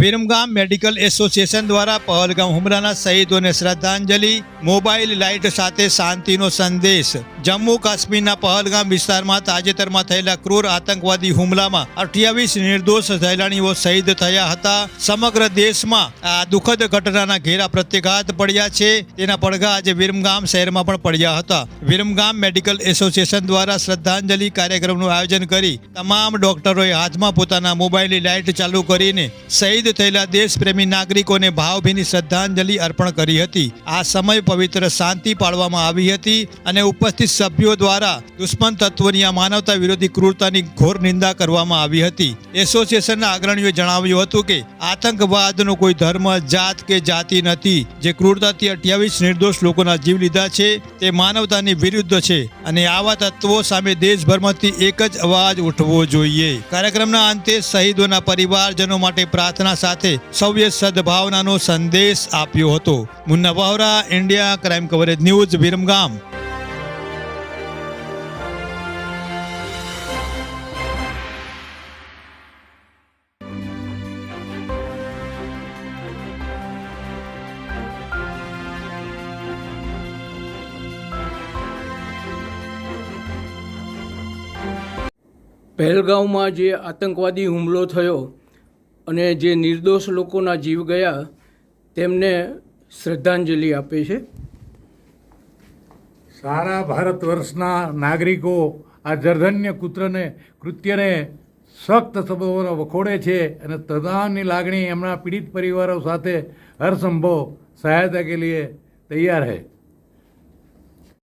Viramgam medical association દ્વારા પહલગામ હુમલાના શહીદોને શ્રદ્ધાંજલિ, મોબાઈલ લાઇટ સાથે શાંતિનો સંદેશ. જમ્મુ કાશ્મીરના પહલગામ વિસ્તારમાં તાજેતરમાં થયેલા ક્રૂર આતંકવાદી હુમલામાં અઠ્યાવીસ નિર્દોષ સહેલાણીઓ શહીદ થયા હતા. સમગ્ર દેશમાં આ દુઃખદ ઘટનાના ઘેરા પ્રત્યાઘાત પડ્યા છે. તેના પડઘા આજે વિરમગામ શહેરમાં પણ પડ્યા હતા. વિરમગામ મેડિકલ એસોસિએશન દ્વારા શ્રદ્ધાંજલિ કાર્યક્રમનું આયોજન કરી તમામ ડોક્ટરોએ હાથમાં પોતાના મોબાઈલની લાઇટ ચાલુ કરીને શહીદ થયેલા દેશપ્રેમી નાગરિકોને ભાવભીની શ્રદ્ધાંજલિ અર્પણ કરી હતી. આ સમય પવિત્ર શાંતિ પાળવામાં આવી હતી અને ઉપસ્થિત સભ્યો દ્વારા દુશ્મન તત્વોની આ માનવતા વિરોધી ક્રૂરતાની ઘોર નિંદા કરવામાં આવી હતી. એસોસિએશનના અગ્રણીઓએ જણાવ્યું હતું કે, આતંકવાદનો કોઈ ધર્મ, જાત કે જાતિ નથી. જે ક્રૂરતાથી અઠ્યાવીસ નિર્દોષ લોકોના જીવ લીધા છે, તે માનવતાની વિરુદ્ધ છે અને આવા તત્વો સામે દેશભરમાંથી એક જ અવાજ ઉઠવો જોઈએ. કાર્યક્રમના અંતે શહીદોના પરિવારજનો માટે પ્રાર્થના સાથે સૌએ સદભાવનાનો સંદેશ આપ્યો હતો. Munna Vohra India crime coverage news Viramgam. પહેલગાંવમાં જે આતંકવાદી હુમલો થયો અને જે નિર્દોષ લોકોના જીવ ગયા, તેમને શ્રદ્ધાંજલિ આપે છે. સારા ભારત વર્ષના નાગરિકો આ જર્ધન્ય કૂત્રને, કૃત્યને સખ્ત શબ્દોમાં વખોડે છે અને તદાનની લાગણી એમના પીડિત પરિવારો સાથે હર સંભવ સહાયતા કે લીએ તૈયાર है